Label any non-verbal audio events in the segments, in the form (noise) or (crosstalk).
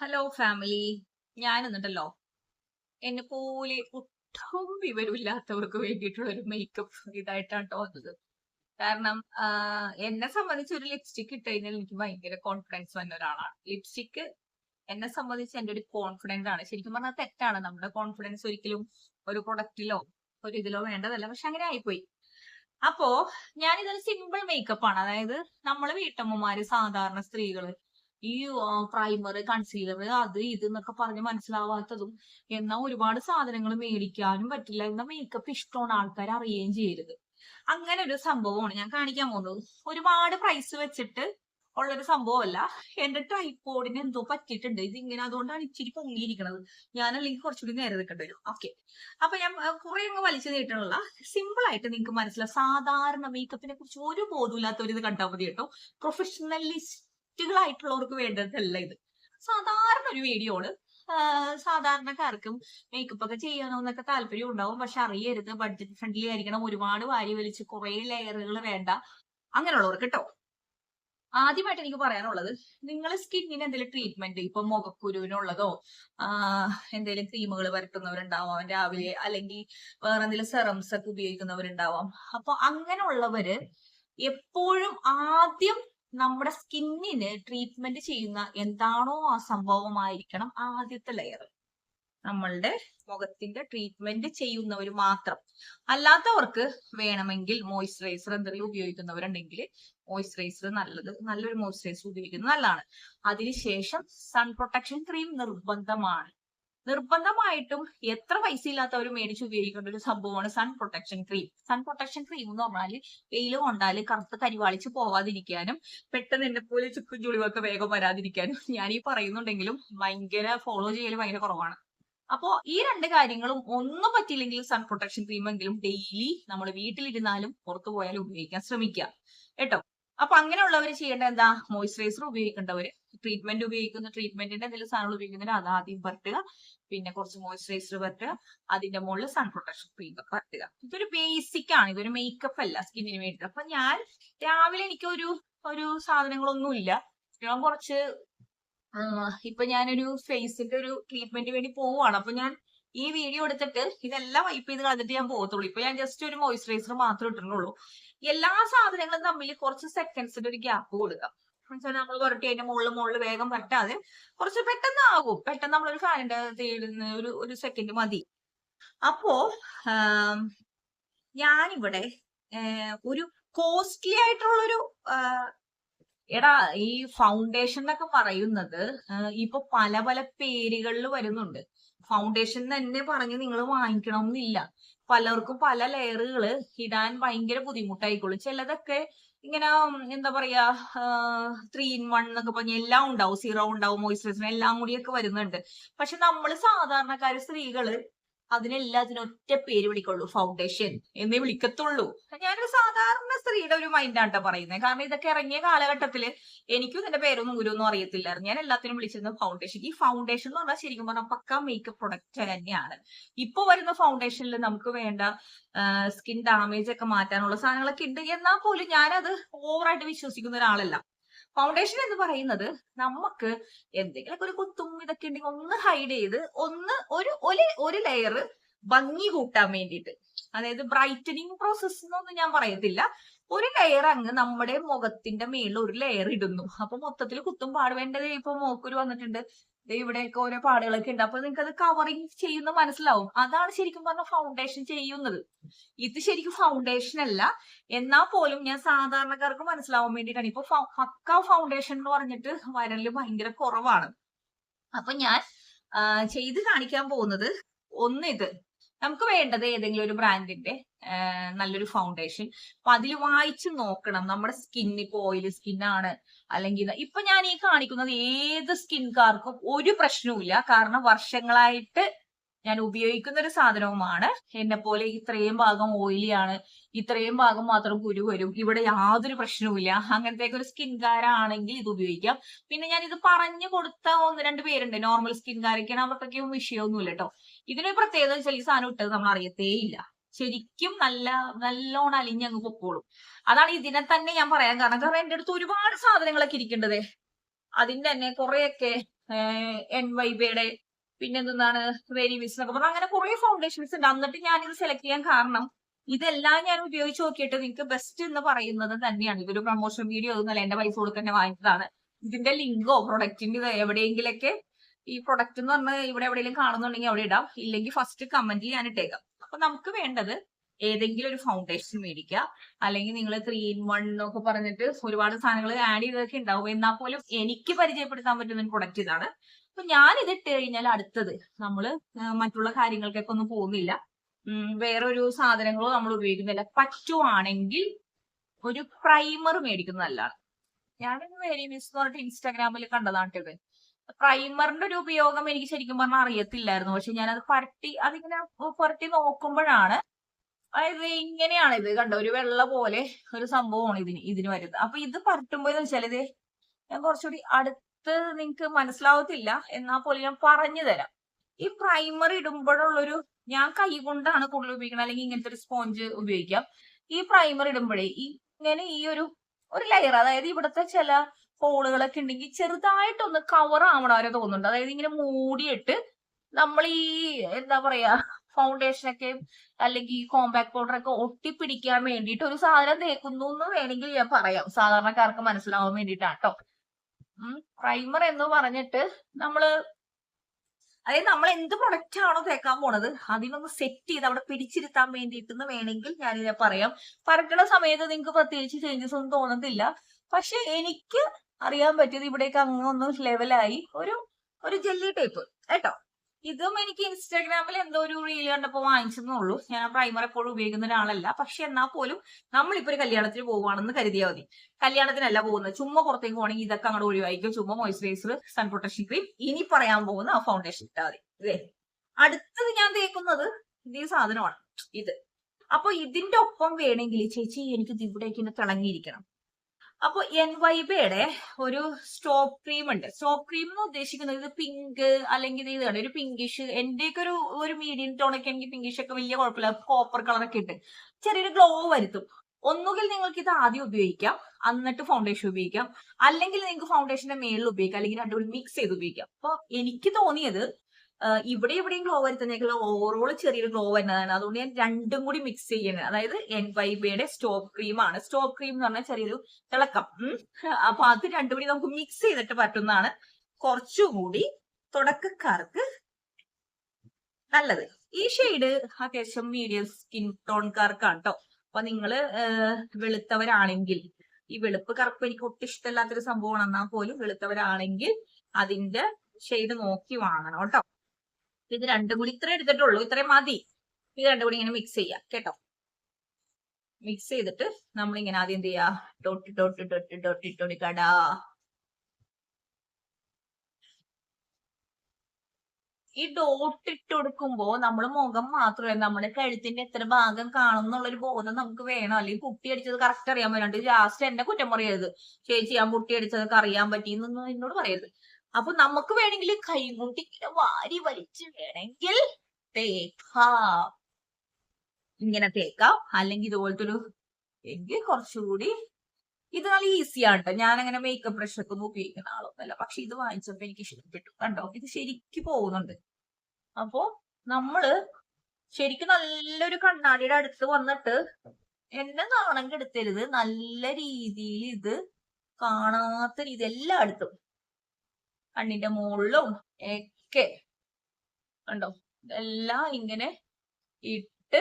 Hello family ഞാൻ എന്നിട്ടല്ലോ എന്നെ പോലെ ഒട്ടും വിവരമില്ലാത്തവർക്ക് വേണ്ടിയിട്ടുള്ള ഒരു മേക്കപ്പ് ഇതായിട്ടാണ് തോന്നുന്നത് കാരണം എന്നെ സംബന്ധിച്ച് ഒരു ലിപ്സ്റ്റിക് ഇട്ട് എനിക്ക് ഭയങ്കര കോൺഫിഡൻസ് വന്ന ഒരാളാണ്. ലിപ്സ്റ്റിക് എന്നെ സംബന്ധിച്ച് എന്റെ ഒരു കോൺഫിഡൻസ് ആണ്. ശരിക്കും പറഞ്ഞാൽ തെറ്റാണ്. നമ്മുടെ കോൺഫിഡൻസ് ഒരിക്കലും ഒരു പ്രൊഡക്റ്റിലോ ഒരു ഇതിലോ വേണ്ടതല്ല. പക്ഷെ അങ്ങനെ ആയിപ്പോയി. അപ്പോ ഞാൻ ഇതൊരു സിമ്പിൾ മേക്കപ്പ് ആണ്. അതായത് നമ്മൾ വീട്ടമ്മമാര് സാധാരണ സ്ത്രീകൾ ഈ പ്രൈമർ കൺസീലർ അത് ഇത് എന്നൊക്കെ പറഞ്ഞ് മനസ്സിലാവാത്തതും എന്നാ ഒരുപാട് സാധനങ്ങൾ മേടിക്കാനും പറ്റില്ല. എന്ന മേക്കപ്പ് ഇഷ്ടമാണ് ആൾക്കാർ അറിയുകയും ചെയ്യരുത്. അങ്ങനെ ഒരു സംഭവമാണ്. ഞാൻ കാണിക്കാൻ പോകുന്നത്. ഒരുപാട് പ്രൈസ് വെച്ചിട്ട് ഉള്ളൊരു സംഭവമല്ല. എന്റെ ട്രൈപോഡിന് എന്തോ പറ്റിയിട്ടുണ്ട്. ഇത് ഇങ്ങനെ അതുകൊണ്ടാണ് ഇച്ചിരി പൊങ്ങിയിരിക്കുന്നത് ഞാൻ അല്ലെങ്കിൽ കുറച്ചുകൂടി നേരെ നിൽക്കേണ്ടി വരും. ഓക്കെ അപ്പൊ ഞാൻ കുറെ അങ്ങ് വലിച്ചു നീട്ടാനുള്ള സിമ്പിൾ ആയിട്ട് നിങ്ങൾക്ക് മനസ്സിലാവും. സാധാരണ മേക്കപ്പിനെ കുറിച്ച് ഒരു ബോധമില്ലാത്തവർ ഇത് കണ്ടാൽ മതി കേട്ടോ. പ്രൊഫഷണലിസ്റ്റുകളായിട്ടുള്ളവർക്ക് വേണ്ടതല്ല ഇത്. സാധാരണ ഒരു വീഡിയോ ആണ് സാധാരണക്കാർക്കും മേക്കപ്പ് ഒക്കെ ചെയ്യണമെന്നൊക്കെ താല്പര്യം ഉണ്ടാവും. പക്ഷെ അറിയരുത് ബഡ്ജറ്റ് ഫ്രണ്ട്ലി ആയിരിക്കണം ഒരുപാട് വാരി വലിച്ച് കുറെ ലെയറുകൾ വേണ്ട. അങ്ങനെയുള്ളവർക്ക് കേട്ടോ ആദ്യമായിട്ട് എനിക്ക് പറയാനുള്ളത് നിങ്ങൾ സ്കിന്നിന് എന്തെങ്കിലും ട്രീറ്റ്മെന്റ് ഇപ്പൊ മുഖക്കുരുവിനുള്ളതോ എന്തെങ്കിലും ക്രീമുകൾ പരട്ടുന്നവരുണ്ടാവാം രാവിലെ അല്ലെങ്കിൽ വേറെ എന്തെങ്കിലും സെറംസ് ഒക്കെ ഉപയോഗിക്കുന്നവരുണ്ടാവാം. അപ്പൊ അങ്ങനെയുള്ളവര് എപ്പോഴും ആദ്യം നമ്മുടെ സ്കിന്നിന് ട്രീറ്റ്മെന്റ് ചെയ്യുന്ന എന്താണോ ആ സംഭവമായിരിക്കണം ആദ്യത്തെ ലെയർ നമ്മളുടെ മുഖത്തിന്റെ ട്രീറ്റ്മെന്റ് ചെയ്യുന്നവർ മാത്രം. അല്ലാത്തവർക്ക് വേണമെങ്കിൽ മോയ്സ്ചറൈസർ എന്തെങ്കിലും ഉപയോഗിക്കുന്നവരുണ്ടെങ്കിൽ മോയ്സ്ചറൈസർ നല്ലത് നല്ലൊരു മോയ്സ്ചറൈസർ ഉപയോഗിക്കുന്നത് നല്ലതാണ്. അതിനുശേഷം സൺ പ്രൊട്ടക്ഷൻ ക്രീം നിർബന്ധമാണ്. നിർബന്ധമായിട്ടും എത്ര പൈസ ഇല്ലാത്തവർ മേടിച്ച് ഉപയോഗിക്കേണ്ട ഒരു സംഭവമാണ് sun protection cream sun protection cream എന്ന് പറഞ്ഞാൽ വെയിൽ കൊണ്ടാൽ കറുത്ത് കരിവാളിച്ച് പോവാതിരിക്കാനും പെട്ടെന്ന് എന്നെ പോലെ ചുക്കും ചുളിവൊക്കെ വേഗം വരാതിരിക്കാനും ഞാൻ ഈ പറയുന്നുണ്ടെങ്കിലും ഭയങ്കര ഫോളോ ചെയ്യൽ ഭയങ്കര കുറവാണ്. അപ്പോ ഈ രണ്ട് കാര്യങ്ങളും ഒന്നും പറ്റിയില്ലെങ്കിൽ സൺ പ്രൊട്ടക്ഷൻ ക്രീമെങ്കിലും ഡെയിലി നമ്മൾ വീട്ടിലിരുന്നാലും പുറത്തു പോയാലും ഉപയോഗിക്കാൻ ശ്രമിക്കുക. കേട്ടോ? അപ്പൊ അങ്ങനെയുള്ളവർ ചെയ്യേണ്ട എന്താ? മോയ്സ്ചറൈസർ ഉപയോഗിക്കേണ്ടവര് ട്രീറ്റ്മെന്റ് ഉപയോഗിക്കുന്ന ട്രീറ്റ്മെന്റിന്റെ എന്തെങ്കിലും സാധനങ്ങൾ ഉപയോഗിക്കുന്നതിന് അത് ആദ്യം പരട്ടുക പിന്നെ കുറച്ച് മോയ്സ്ചറൈസർ പരട്ടുക അതിന്റെ മുകളിൽ സൺ പ്രൊട്ടക്ഷൻ ക്രീം പരട്ടുക ഇതൊരു ബേസിക് ആണ്. ഇതൊരു മേക്കപ്പ് അല്ല സ്കിന്നിന് വേണ്ടി അപ്പൊ ഞാൻ രാവിലെ എനിക്ക് ഒരു ഒരു സാധനങ്ങളൊന്നും ഇല്ല ഞാൻ കുറച്ച് ഇപ്പൊ ഞാനൊരു ഫേസിന്റെ ഒരു ട്രീറ്റ്മെന്റ് വേണ്ടി പോവാണ് അപ്പൊ ഞാൻ ഈ വീഡിയോ എടുത്തിട്ട് ഇതെല്ലാം വൈപ്പ് ചെയ്ത് കളഞ്ഞിട്ട് ഞാൻ പോകത്തുള്ളൂ. ഇപ്പൊ ഞാൻ ജസ്റ്റ് ഒരു മോയ്സ്ചറൈസർ മാത്രമേ ഇട്ടിട്ടുള്ളൂ. എല്ലാ സാധനങ്ങളും തമ്മിൽ കുറച്ച് സെക്കൻഡ്സിന്റെ ഒരു ഗ്യാപ്പ് കൊടുക്കാം. എന്നുവെച്ചാൽ നമ്മൾ പുരട്ടി അതിന്റെ മുകളിൽ മുകളിൽ വേഗം പറ്റാതെ കുറച്ച് പെട്ടെന്ന് ആകും. പെട്ടെന്ന് നമ്മളൊരു ഫാനിന്റെ തേടുന്ന ഒരു ഒരു സെക്കൻഡ് മതി. അപ്പോ ഞാനിവിടെ ഒരു കോസ്റ്റ്ലി ആയിട്ടുള്ളൊരു എടാ ഈ ഫൗണ്ടേഷൻ എന്നൊക്കെ പറയുന്നത് ഇപ്പൊ പല പല പേരുകളിൽ വരുന്നുണ്ട്. ഫൗണ്ടേഷൻ തന്നെ പറഞ്ഞ് നിങ്ങൾ വാങ്ങിക്കണം എന്നില്ല പലർക്കും പല ലെയറുകൾ ഇടാൻ ഭയങ്കര ബുദ്ധിമുട്ടായിക്കോളും. ചിലതൊക്കെ ഇങ്ങനെ എന്താ പറയാ ത്രീ ഇൻ വൺ എന്നൊക്കെ പറഞ്ഞ എല്ലാം ഉണ്ടാവും സീറോ ഉണ്ടാവും മോയിസ്ചറൈസർ എല്ലാം കൂടിയൊക്കെ വരുന്നുണ്ട്. പക്ഷെ നമ്മൾ സാധാരണക്കാര് സ്ത്രീകൾ അതിനെല്ലാത്തിനും ഒറ്റ പേര് വിളിക്കുള്ളൂ ഫൗണ്ടേഷൻ എന്നേ വിളിക്കത്തുള്ളൂ. ഞാനൊരു സാധാരണ സ്ത്രീയുടെ ഒരു മൈൻഡാണ് ട്ടോ പറയുന്നത് കാരണം ഇതൊക്കെ ഇറങ്ങിയ കാലഘട്ടത്തിൽ എനിക്കും ഇതിന്റെ പേരൊന്നും ഗുരുവൊന്നും അറിയത്തില്ലായിരുന്നു. ഞാൻ എല്ലാത്തിനും വിളിച്ചിരുന്നത് ഫൗണ്ടേഷൻ ഈ ഫൗണ്ടേഷൻ എന്ന് പറഞ്ഞാൽ ശരിക്കും പറഞ്ഞാൽ പക്ക മേക്കപ്പ് പ്രൊഡക്റ്റ് തന്നെയാണ്. ഇപ്പൊ വരുന്ന ഫൗണ്ടേഷനിൽ നമുക്ക് വേണ്ട സ്കിൻ ഡാമേജ് ഒക്കെ മാറ്റാനുള്ള സാധനങ്ങളൊക്കെ ഉണ്ട്. എന്നാൽ പോലും ഞാനത് ഓവറായിട്ട് വിശ്വസിക്കുന്ന ഒരാളല്ല. ഫൗണ്ടേഷൻ എന്ന് പറയുന്നത് നമുക്ക് എന്തെങ്കിലുമൊക്കെ ഒരു കുത്തും ഇതൊക്കെ ഉണ്ടെങ്കിൽ ഒന്ന് ഹൈഡ് ചെയ്ത് ഒന്ന് ഒരു ഒരു ഒരു ലെയർ ഭംഗി കൂട്ടാൻ വേണ്ടിയിട്ട്. അതായത് ബ്രൈറ്റനിങ് പ്രോസസ് എന്നൊന്നും ഞാൻ പറയത്തില്ല. ഒരു ലെയർ അങ്ങ് നമ്മുടെ മുഖത്തിന്റെ മേളിൽ ഒരു ലെയർ ഇടുന്നു. അപ്പൊ മൊത്തത്തിൽ കുത്തും പാട്. വേണ്ടത് ഇപ്പൊ മോക്കൊരു വന്നിട്ടുണ്ട്. ഇവിടെയൊക്കെ ഓരോ പാടുകളൊക്കെ ഉണ്ട്. അപ്പൊ നിങ്ങൾക്ക് അത് കവറിങ് ചെയ്യുന്ന മനസ്സിലാവും. അതാണ് ശരിക്കും പറഞ്ഞ ഫൗണ്ടേഷൻ ചെയ്യുന്നത്. ഇത് ശരിക്കും ഫൗണ്ടേഷൻ അല്ല. എന്നാൽ പോലും ഞാൻ സാധാരണക്കാർക്ക് മനസ്സിലാവാൻ വേണ്ടിയിട്ടാണ്. ഇപ്പൊ പക്ക ഫൗണ്ടേഷൻ എന്ന് പറഞ്ഞിട്ട് വരൽ ഭയങ്കര കുറവാണ്. അപ്പൊ ഞാൻ ചെയ്ത് കാണിക്കാൻ പോകുന്നത് ഒന്ന് ഇത് നമുക്ക് വേണ്ടത് ഏതെങ്കിലും ഒരു ബ്രാൻഡിന്റെ നല്ലൊരു ഫൗണ്ടേഷൻ അപ്പൊ അതിൽ വായിച്ച് നോക്കണം. നമ്മുടെ സ്കിൻ ഇപ്പൊ ഓയിലി സ്കിന്നാണ് അല്ലെങ്കിൽ ഇപ്പൊ ഞാൻ ഈ കാണിക്കുന്നത് ഏത് സ്കിൻകാർക്കും ഒരു പ്രശ്നവുമില്ല. കാരണം വർഷങ്ങളായിട്ട് ഞാൻ ഉപയോഗിക്കുന്ന ഒരു സാധനവുമാണ്. എന്നെ പോലെ ഇത്രയും ഭാഗം ഓയിലി ആണ്. ഇത്രയും ഭാഗം മാത്രം കുരു വരും. ഇവിടെ യാതൊരു പ്രശ്നവുമില്ല. അങ്ങനത്തെ ഒരു സ്കിൻകാരാണെങ്കിൽ ഇത് ഉപയോഗിക്കാം. പിന്നെ ഞാൻ ഇത് പറഞ്ഞു കൊടുത്ത ഒന്ന് രണ്ട് പേരുണ്ട്. നോർമൽ സ്കിൻകാരൊക്കെയാണ് അവർക്കൊക്കെ വിഷയമൊന്നുമില്ല കേട്ടോ ഇതിനൊരു പ്രത്യേകത വെച്ചാൽ സാധനം ഇട്ടത് നമ്മൾ അറിയത്തേ ഇല്ല ശരിക്കും നല്ല നല്ലോണം അലിഞ്ഞങ്ങ് പൊക്കോളും. അതാണ് ഇതിനെ തന്നെ ഞാൻ പറയാൻ കാരണം. കാരണം എന്റെ അടുത്ത് ഒരുപാട് സാധനങ്ങളൊക്കെ ഇരിക്കേണ്ടത് അതിന്റെ തന്നെ കുറെയൊക്കെ എൻ വൈബയുടെ പിന്നെ എന്താണ് വെരി മിസ് എന്നൊക്കെ പറഞ്ഞാൽ അങ്ങനെ കുറെ ഫൗണ്ടേഷൻസ് ഉണ്ട്. എന്നിട്ട് ഞാനിത് സെലക്ട് ചെയ്യാൻ കാരണം ഇതെല്ലാം ഞാൻ ഉപയോഗിച്ച് നോക്കിയിട്ട് നിങ്ങൾക്ക് ബെസ്റ്റ് എന്ന് പറയുന്നത് തന്നെയാണ്. ഇതൊരു പ്രൊമോഷൻ വീഡിയോ ഒന്നുമല്ല എന്റെ പൈസ തന്നെ വാങ്ങിച്ചതാണ് ഇതിന്റെ ലിങ്കോ പ്രൊഡക്റ്റിന്റെ എവിടെയെങ്കിലൊക്കെ ഈ പ്രൊഡക്റ്റ് എന്ന് പറഞ്ഞാൽ ഇവിടെ എവിടെയെങ്കിലും കാണുന്നുണ്ടെങ്കിൽ അവിടെ ഇടാം. ഇല്ലെങ്കിൽ ഫസ്റ്റ് കമന്റ് ഞാൻ ഇട്ടേക്കാം. അപ്പൊ നമുക്ക് വേണ്ടത് ഏതെങ്കിലും ഒരു ഫൗണ്ടേഷൻ മേടിക്കുക അല്ലെങ്കിൽ നിങ്ങൾ ത്രീ ഇൻ വൺ എന്നൊക്കെ പറഞ്ഞിട്ട് ഒരുപാട് സാധനങ്ങൾ ആഡ് ചെയ്തൊക്കെ ഉണ്ടാവും. എന്നാൽ പോലും എനിക്ക് പരിചയപ്പെടുത്താൻ പറ്റുന്ന ഒരു പ്രൊഡക്റ്റ് ഇതാണ്. അപ്പൊ ഞാൻ ഇത് ഇട്ട് കഴിഞ്ഞാൽ അടുത്തത് നമ്മൾ മറ്റുള്ള കാര്യങ്ങൾക്കൊക്കെ ഒന്നും പോകുന്നില്ല. വേറൊരു സാധനങ്ങളോ നമ്മൾ ഉപയോഗിക്കുന്നില്ല. പറ്റുവാണെങ്കിൽ ഒരു പ്രൈമർ മേടിക്കുന്നത് നല്ലതാണ് ഞാനൊരു വെരി മിസ് എന്ന് പറഞ്ഞിട്ട് ഇൻസ്റ്റാഗ്രാമിൽ കണ്ടതാണിട്ടത് പ്രൈമറിന്റെ ഒരു ഉപയോഗം എനിക്ക് ശരിക്കും പറഞ്ഞാൽ അറിയത്തില്ലായിരുന്നു. പക്ഷെ ഞാനത് പരട്ടി അതിങ്ങനെ പുരട്ടി നോക്കുമ്പോഴാണ് അതായത് ഇങ്ങനെയാണ് ഇത് കണ്ടോ? ഒരു വെള്ള പോലെ ഒരു സംഭവമാണ് ഇതിന് ഇതിന് വരുന്നത്. അപ്പൊ ഇത് പരട്ടുമ്പോ എന്ന് വെച്ചാൽ ഇത് ഞാൻ കുറച്ചുകൂടി അടുത്ത് നിങ്ങക്ക് മനസ്സിലാവത്തില്ല. എന്നാ പോലെ ഞാൻ പറഞ്ഞു തരാം. ഈ പ്രൈമർ ഇടുമ്പോഴുള്ളൊരു ഞാൻ കൈ കൊണ്ടാണ് കൂടുതൽ ഉപയോഗിക്കുന്നത്. അല്ലെങ്കിൽ ഇങ്ങനത്തെ ഒരു സ്പോഞ്ച് ഉപയോഗിക്കാം. ഈ പ്രൈമർ ഇടുമ്പോഴേ ഇങ്ങനെ ഈ ഒരു ഒരു ലെയർ അതായത് ഇവിടുത്തെ ചില ഹോളുകളൊക്കെ ഉണ്ടെങ്കിൽ ചെറുതായിട്ടൊന്ന് കവർ ആവണ വരെ തോന്നുന്നുണ്ട്. അതായത് ഇങ്ങനെ മൂടിയിട്ട് നമ്മൾ ഈ എന്താ പറയാ ഫൗണ്ടേഷൻ ഒക്കെ അല്ലെങ്കിൽ കോമ്പാക്ട് പൗഡർ ഒക്കെ ഒട്ടിപ്പിടിക്കാൻ വേണ്ടിയിട്ട് ഒരു സാധനം തേക്കുന്നു എന്ന് വേണമെങ്കിൽ ഞാൻ പറയാം. സാധാരണക്കാർക്ക് മനസ്സിലാവാൻ വേണ്ടിയിട്ടാണ് കേട്ടോ പ്രൈമർ എന്ന് പറഞ്ഞിട്ട് നമ്മൾ അതായത് നമ്മൾ എന്ത് പ്രൊഡക്റ്റ് ആണോ തേക്കാൻ പോണത് അതിനൊന്ന് സെറ്റ് ചെയ്ത് അവിടെ പിടിച്ചിരുത്താൻ വേണ്ടിയിട്ടെന്ന് വേണമെങ്കിൽ ഞാനിത് പറയാം. പരക്കണ സമയത്ത് നിങ്ങൾക്ക് പ്രത്യേകിച്ച് ചേഞ്ചസ് ഒന്നും തോന്നത്തില്ല. പക്ഷെ എനിക്ക് അറിയാൻ പറ്റിയത് ഇവിടേക്ക് അങ്ങ് ഒന്ന് ലെവലായി ഒരു ഒരു ജെല്ലി ടൈപ്പ് കേട്ടോ? ഇതും എനിക്ക് ഇൻസ്റ്റാഗ്രാമിൽ എന്തോ ഒരു റീൽ കണ്ടപ്പോൾ വാങ്ങിച്ചെന്നുള്ളൂ ഞാൻ പ്രൈമർ എപ്പോഴും ഉപയോഗിക്കുന്ന ഒരാളല്ല. പക്ഷെ എന്നാൽ പോലും നമ്മളിപ്പോ ഒരു കല്യാണത്തിന് പോവുകയാണെന്ന് കരുതിയാൽ മതി. കല്യാണത്തിനല്ല പോകുന്നത്. ചുമ്മാ പുറത്തേക്ക് പോകണമെങ്കിൽ ഇതൊക്കെ അങ്ങോട്ട് ഒഴിവായിരിക്കും. ചുമ്മാ മോയ്സ്ചറൈസർ സൺ പ്രൊട്ടക്ഷൻ ക്രീം ഇനി പറയാൻ പോകുന്ന ആ ഫൗണ്ടേഷൻ ഇട്ടാൽ മതി. അടുത്തത് ഞാൻ തേക്കുന്നത് ഇതേ സാധനമാണ്. ഇത്. അപ്പൊ ഇതിന്റെ ഒപ്പം വേണമെങ്കിൽ ചേച്ചി എനിക്ക് ഇവിടേക്ക് ഇങ്ങനെ തിളങ്ങിയിരിക്കണം. അപ്പൊ എൻ വൈബയുടെ ഒരു സ്റ്റോപ്പ് ക്രീം ഉണ്ട്. സ്റ്റോപ്പ് ക്രീം എന്ന് ഉദ്ദേശിക്കുന്നത് ഇത് പിങ്ക് അല്ലെങ്കിൽ ഇത് ഒരു പിങ്കിഷ് എന്റെയൊക്കെ ഒരു ഒരു മീഡിയം ടോണൊക്കെ എനിക്ക് പിങ്കിഷ് ഒക്കെ വലിയ കുഴപ്പമില്ല. കോപ്പർ കളറൊക്കെ ഉണ്ട് ചെറിയൊരു ഗ്ലോ വരുത്തും. ഒന്നുകിൽ നിങ്ങൾക്ക് ഇത് ആദ്യം ഉപയോഗിക്കാം. എന്നിട്ട് ഫൗണ്ടേഷൻ ഉപയോഗിക്കാം. അല്ലെങ്കിൽ നിങ്ങൾക്ക് ഫൗണ്ടേഷന്റെ മേളിൽ ഉപയോഗിക്കാം. അല്ലെങ്കിൽ രണ്ടും മിക്സ് ചെയ്ത് ഉപയോഗിക്കാം. അപ്പൊ എനിക്ക് തോന്നിയത് ഇവിടെ എവിടെയും ഗ്ലോ വരുത്തുന്നേക്കുള്ള ഓവറോൾ ചെറിയൊരു ഗ്ലോ വരുന്നതാണ്. അതുകൊണ്ട് ഞാൻ രണ്ടും കൂടി മിക്സ് ചെയ്യുന്നത്. അതായത് എൻ വൈ ബിയുടെ സ്റ്റോപ്പ് ക്രീമാണ് സ്റ്റോപ്പ് ക്രീം എന്ന് പറഞ്ഞാൽ ചെറിയൊരു തിളക്കം. അപ്പൊ അത് രണ്ടും കൂടി നമുക്ക് മിക്സ് ചെയ്തിട്ട് പറ്റുന്നതാണ്. കുറച്ചുകൂടി തുടക്കക്കാർക്ക് നല്ലത്. ഈ ഷെയ്ഡ് അത്യാവശ്യം മീഡിയം സ്കിൻ ടോൺകാർക്കാണ് കേട്ടോ അപ്പൊ നിങ്ങൾ വെളുത്തവരാണെങ്കിൽ ഈ വെളുപ്പ് കറുപ്പ് എനിക്ക് ഒട്ടും ഇഷ്ടമല്ലാത്തൊരു സംഭവമാണ്. എന്നാൽ പോലും വെളുത്തവരാണെങ്കിൽ അതിന്റെ ഷെയ്ഡ് നോക്കി വാങ്ങണം കേട്ടോ ഇത് രണ്ടും കൂടി ഇത്രേ എടുത്തിട്ടുള്ളൂ. ഇത്രയും മതി. ഇത് രണ്ടും കൂടി ഇങ്ങനെ മിക്സ് ചെയ്യാം. കേട്ടോ? മിക്സ് ചെയ്തിട്ട് നമ്മൾ ഇങ്ങനെ ആദ്യം എന്ത് ചെയ്യാ? ഡോട്ട് ഡോട്ട് ഡോട്ട് ഡോട്ട് ഇട്ടോടി കടാ ഈ ഡോട്ട് ഇട്ട് കൊടുക്കുമ്പോ നമ്മൾ മുഖം മാത്രമല്ല നമ്മുടെ കഴുത്തിന്റെ എത്ര ഭാഗം കാണും എന്നുള്ളൊരു ബോധം നമുക്ക് വേണം. അല്ലെങ്കിൽ കുട്ടി അടിച്ചത് കറക്റ്റ് അറിയാൻ പറ്റാണ്ട് ലാസ്റ്റ് എന്നെ കുറ്റം പറയരുത്. ചേച്ചി ഞാൻ കുട്ടി അടിച്ചതൊക്കെ അറിയാൻ പറ്റി എന്നൊന്നും എന്നോട് പറയരുത്. അപ്പൊ നമുക്ക് വേണമെങ്കിൽ കൈകൊണ്ട് ഇങ്ങനെ വാരി വലിച്ച് വേണമെങ്കിൽ തേക്കാം. ഇങ്ങനെ തേക്കാം. അല്ലെങ്കിൽ ഇതുപോലത്തെ ഒരു എങ്കിൽ കുറച്ചുകൂടി ഇത് നല്ല ഈസിയാണ് കേട്ടോ അങ്ങനെ മേക്കപ്പ് ബ്രഷ് ഒക്കെ ഉപയോഗിക്കുന്ന ആളൊന്നുമല്ല. പക്ഷെ ഇത് വാങ്ങിച്ചപ്പോ എനിക്ക് ഇഷ്ടപ്പെട്ടു. കണ്ടോ? ഇത് ശരിക്ക് പോകുന്നുണ്ട്. അപ്പോ നമ്മൾ ശരിക്കും നല്ലൊരു കണ്ണാടിയുടെ അടുത്ത് വന്നിട്ട് എന്നെ നാണം കെടുത്തരുത്. നല്ല രീതിയിൽ ഇത് കാണാത്ത രീതി എല്ലായിടത്തും. കണ്ണിന്റെ മുകളിലും ഒക്കെ. കണ്ടോ? ഇതെല്ലാം ഇങ്ങനെ ഇട്ട്